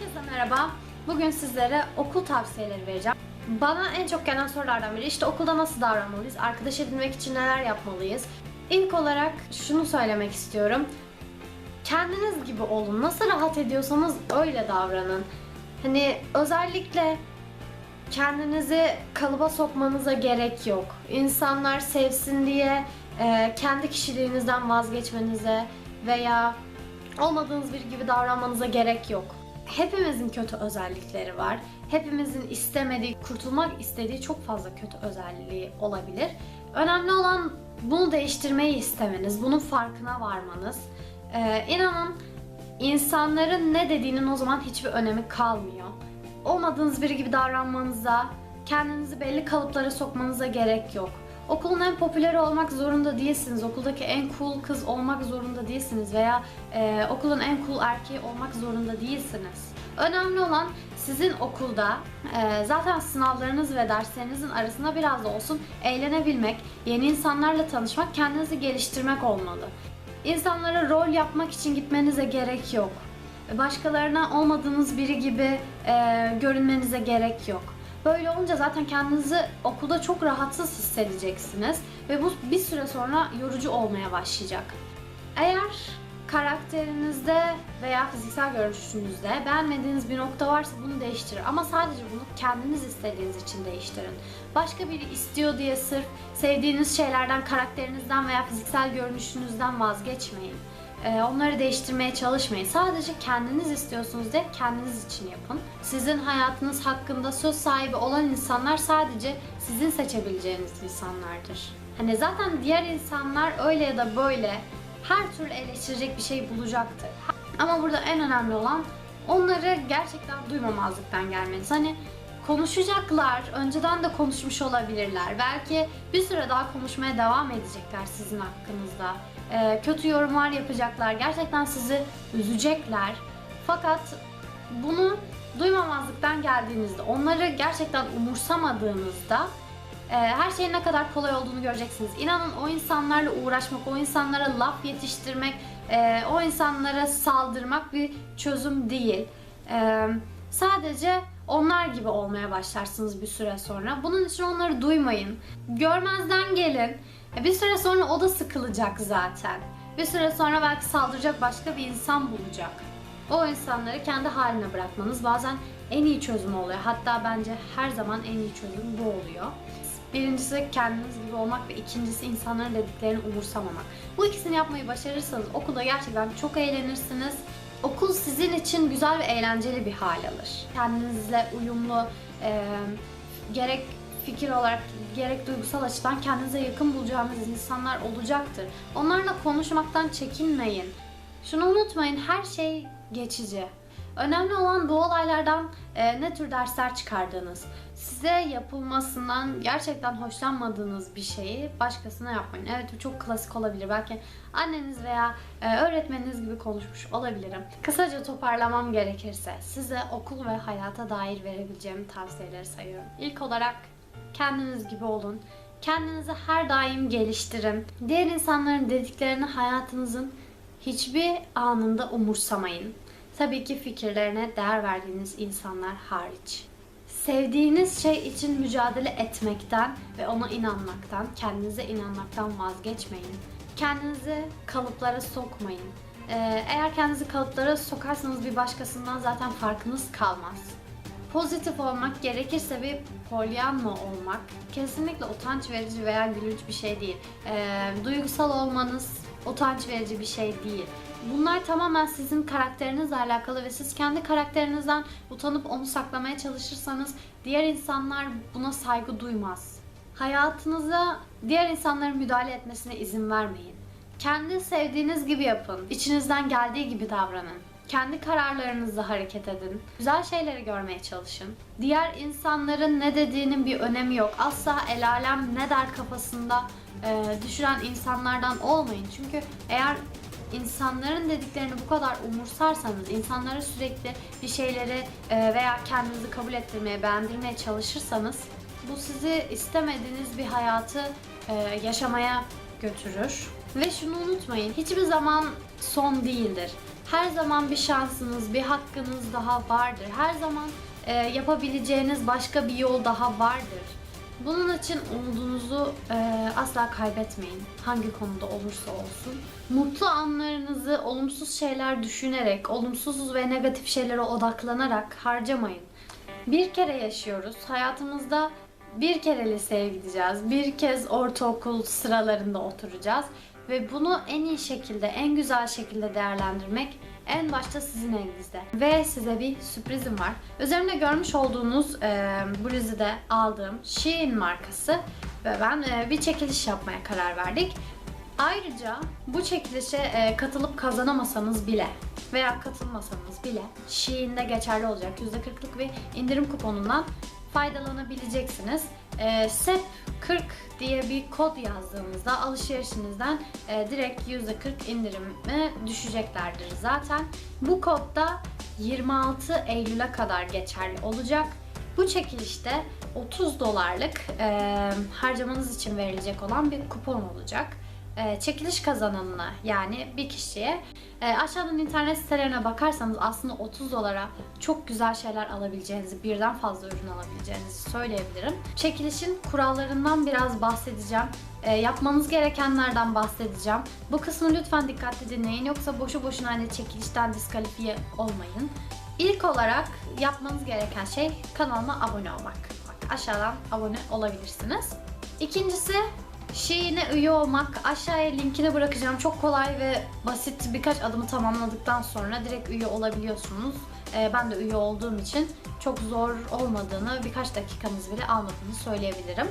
Herkese merhaba. Bugün sizlere okul tavsiyeleri vereceğim. Bana en çok gelen sorulardan biri işte okulda nasıl davranmalıyız, arkadaş edinmek için neler yapmalıyız. İlk olarak şunu söylemek istiyorum. Kendiniz gibi olun. Nasıl rahat ediyorsanız öyle davranın. Hani özellikle kendinizi kalıba sokmanıza gerek yok. İnsanlar sevsin diye e, kendi kişiliğinizden vazgeçmenize veya olmadığınız bir gibi davranmanıza gerek yok. Hepimizin kötü özellikleri var. Hepimizin istemediği, kurtulmak istediği çok fazla kötü özelliği olabilir. Önemli olan bunu değiştirmeyi istemeniz, bunun farkına varmanız. Ee, inanın insanların ne dediğinin o zaman hiçbir önemi kalmıyor. Olmadığınız biri gibi davranmanıza, kendinizi belli kalıplara sokmanıza gerek yok. Okulun en popüleri olmak zorunda değilsiniz. Okuldaki en cool kız olmak zorunda değilsiniz veya e, okulun en cool erkeği olmak zorunda değilsiniz. Önemli olan sizin okulda e, zaten sınavlarınız ve derslerinizin arasında biraz da olsun eğlenebilmek, yeni insanlarla tanışmak, kendinizi geliştirmek olmalı. İnsanlara rol yapmak için gitmenize gerek yok. Başkalarına olmadığınız biri gibi e, görünmenize gerek yok. Böyle olunca zaten kendinizi okulda çok rahatsız hissedeceksiniz ve bu bir süre sonra yorucu olmaya başlayacak. Eğer karakterinizde veya fiziksel görünüşünüzde beğenmediğiniz bir nokta varsa bunu değiştirin. Ama sadece bunu kendiniz istediğiniz için değiştirin. Başka biri istiyor diye sırf sevdiğiniz şeylerden, karakterinizden veya fiziksel görünüşünüzden vazgeçmeyin. Ee, Onları değiştirmeye çalışmayın. Sadece kendiniz istiyorsunuz diye kendiniz için yapın. Sizin hayatınız hakkında söz sahibi olan insanlar sadece sizin seçebileceğiniz insanlardır. Hani zaten diğer insanlar öyle ya da böyle her türlü eleştirecek bir şey bulacaktır. Ama burada en önemli olan onları gerçekten duymamazlıktan gelmeniz. Hani konuşacaklar, önceden de konuşmuş olabilirler. Belki bir süre daha konuşmaya devam edecekler sizin hakkınızda. Ee, kötü yorumlar yapacaklar, gerçekten sizi üzecekler. Fakat bunu duymamazlıktan geldiğinizde, onları gerçekten umursamadığınızda e, her şeyin ne kadar kolay olduğunu göreceksiniz. İnanın o insanlarla uğraşmak, o insanlara laf yetiştirmek, e, o insanlara saldırmak bir çözüm değil. E, sadece onlar gibi olmaya başlarsınız bir süre sonra. Bunun için onları duymayın. Görmezden gelin. E, Bir süre sonra o da sıkılacak zaten. Bir süre sonra belki saldıracak başka bir insan bulacak. O insanları kendi haline bırakmanız bazen en iyi çözüm oluyor. Hatta bence her zaman en iyi çözüm bu oluyor. Birincisi kendiniz gibi olmak ve ikincisi insanların dediklerini umursamamak. Bu ikisini yapmayı başarırsanız okulda gerçekten çok eğlenirsiniz. Okul sizin için güzel ve eğlenceli bir hal alır. Kendinizle uyumlu, e, gerek fikir olarak gerek duygusal açıdan kendinize yakın bulacağınız insanlar olacaktır. Onlarla konuşmaktan çekinmeyin. Şunu unutmayın, her şey geçici. Önemli olan bu olaylardan e, ne tür dersler çıkardığınız. Size yapılmasından gerçekten hoşlanmadığınız bir şeyi başkasına yapmayın. Evet bu çok klasik olabilir. Belki anneniz veya e, öğretmeniniz gibi konuşmuş olabilirim. Kısaca toparlamam gerekirse size okul ve hayata dair verebileceğim tavsiyeleri sayıyorum. İlk olarak kendiniz gibi olun. Kendinizi her daim geliştirin. Diğer insanların dediklerini hayatınızın hiçbir anında umursamayın. Tabii ki fikirlerine değer verdiğiniz insanlar hariç. Sevdiğiniz şey için mücadele etmekten ve ona inanmaktan, kendinize inanmaktan vazgeçmeyin. Kendinizi kalıplara sokmayın. Ee, eğer kendinizi kalıplara sokarsanız bir başkasından zaten farkınız kalmaz. Pozitif olmak gerekirse bir polyanma olmak kesinlikle utanç verici veya gülünç bir şey değil. Ee, duygusal olmanız utanç verici bir şey değil. Bunlar tamamen sizin karakterinizle alakalı ve siz kendi karakterinizden utanıp onu saklamaya çalışırsanız diğer insanlar buna saygı duymaz. Hayatınıza diğer insanların müdahale etmesine izin vermeyin. Kendi sevdiğiniz gibi yapın. İçinizden geldiği gibi davranın. Kendi kararlarınızla hareket edin. Güzel şeyleri görmeye çalışın. Diğer insanların ne dediğinin bir önemi yok. Asla el alem ne der kafasında e, düşüren insanlardan olmayın. Çünkü eğer insanların dediklerini bu kadar umursarsanız, insanlara sürekli bir şeyleri e, veya kendinizi kabul ettirmeye, beğendirmeye çalışırsanız bu sizi istemediğiniz bir hayatı e, yaşamaya götürür. Ve şunu unutmayın, hiçbir zaman son değildir. Her zaman bir şansınız, bir hakkınız daha vardır. Her zaman e, yapabileceğiniz başka bir yol daha vardır. Bunun için umudunuzu e, asla kaybetmeyin. Hangi konuda olursa olsun. Mutlu anlarınızı olumsuz şeyler düşünerek, olumsuz ve negatif şeylere odaklanarak harcamayın. Bir kere yaşıyoruz. Hayatımızda bir kere liseye gideceğiz. Bir kez ortaokul sıralarında oturacağız. Ve bunu en iyi şekilde, en güzel şekilde değerlendirmek en başta sizin elinizde. Ve size bir sürprizim var. Üzerimde görmüş olduğunuz e, bluzu de aldığım Shein markası ve ben e, bir çekiliş yapmaya karar verdik. Ayrıca bu çekilişe e, katılıp kazanamasanız bile veya katılmasanız bile Shein'de geçerli olacak %40'lık bir indirim kuponundan faydalanabileceksiniz. E, SEP 40 diye bir kod yazdığımızda alışverişinizden e, direkt %40 indirime düşeceklerdir zaten. Bu kod da 26 Eylül'e kadar geçerli olacak. Bu çekilişte 30 dolarlık e, harcamanız için verilecek olan bir kupon olacak. E, çekiliş kazananına yani bir kişiye e, aşağıdan internet sitelerine bakarsanız aslında 30 dolara çok güzel şeyler alabileceğinizi, birden fazla ürün alabileceğinizi söyleyebilirim. Çekilişin kurallarından biraz bahsedeceğim. E, yapmanız gerekenlerden bahsedeceğim. Bu kısmı lütfen dikkatli dinleyin yoksa boşu boşuna hani çekilişten diskalifiye olmayın. İlk olarak yapmanız gereken şey kanalıma abone olmak. Bak aşağıdan abone olabilirsiniz. İkincisi Shein'e üye olmak. Aşağıya linkini bırakacağım. Çok kolay ve basit birkaç adımı tamamladıktan sonra direkt üye olabiliyorsunuz. Ee, ben de üye olduğum için çok zor olmadığını, birkaç dakikanız bile almadığını söyleyebilirim.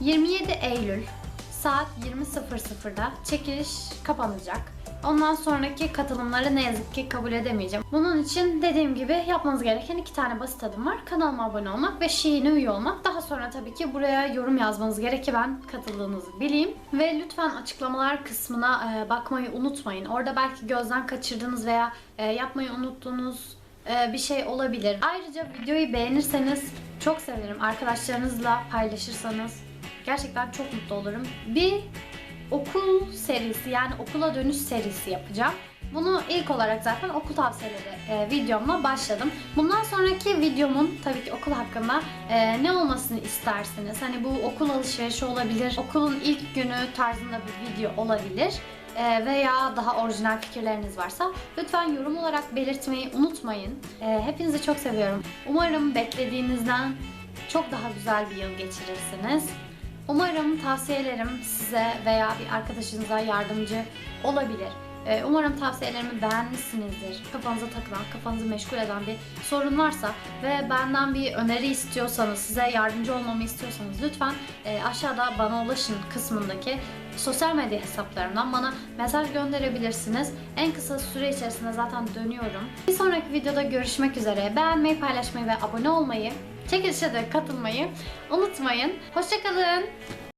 27 Eylül saat 20.00'da çekiliş kapanacak. Ondan sonraki katılımları ne yazık ki kabul edemeyeceğim. Bunun için dediğim gibi yapmanız gereken iki tane basit adım var. Kanalıma abone olmak ve Shein'e üye olmak. Daha sonra tabii ki buraya yorum yazmanız gerek ki ben katıldığınızı bileyim. Ve lütfen açıklamalar kısmına e, bakmayı unutmayın. Orada belki gözden kaçırdığınız veya e, yapmayı unuttuğunuz e, bir şey olabilir. Ayrıca videoyu beğenirseniz çok sevinirim. Arkadaşlarınızla paylaşırsanız gerçekten çok mutlu olurum. Bir okul serisi yani okula dönüş serisi yapacağım. Bunu ilk olarak zaten okul tavsiyeleri e, videomla başladım. Bundan sonraki videomun tabii ki okul hakkında e, ne olmasını istersiniz? Hani bu okul alışverişi olabilir, okulun ilk günü tarzında bir video olabilir e, veya daha orijinal fikirleriniz varsa lütfen yorum olarak belirtmeyi unutmayın. E, hepinizi çok seviyorum. Umarım beklediğinizden çok daha güzel bir yıl geçirirsiniz. Umarım tavsiyelerim size veya bir arkadaşınıza yardımcı olabilir. Ee, Umarım tavsiyelerimi beğenmişsinizdir. Kafanıza takılan, kafanızı meşgul eden bir sorun varsa ve benden bir öneri istiyorsanız, size yardımcı olmamı istiyorsanız lütfen e, aşağıda bana ulaşın kısmındaki sosyal medya hesaplarımdan bana mesaj gönderebilirsiniz. En kısa süre içerisinde zaten dönüyorum. Bir sonraki videoda görüşmek üzere. Beğenmeyi, paylaşmayı ve abone olmayı, çekilişe de katılmayı unutmayın. Hoşçakalın.